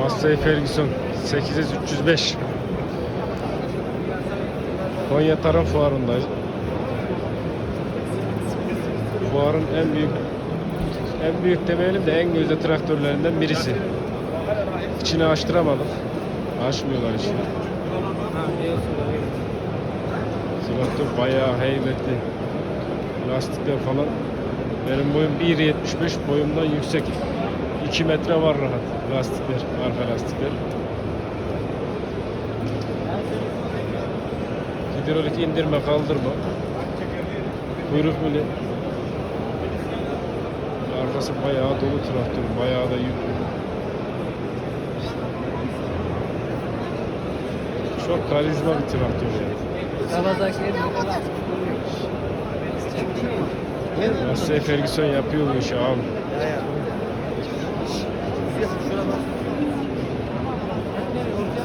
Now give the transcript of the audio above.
Massey Ferguson 800 305 Konya Tarım Fuarı'ndayız. Fuarın en büyük en büyük demeyelim de en gözde traktörlerinden birisi. İçini açtıramadık. Açmıyorlar içini. Traktör bayağı heybetli. Lastikler falan. Benim boyum 1.75 boyumdan yüksek. 2 metre var rahat lastikler, arka lastikler. Hidrolik indirme kaldırma. Kuyruk mili. Arkası bayağı dolu traktör, bayağı da yüklü. Çok karizma bir traktör yani. Massey Ferguson yapıyor bu işi abi.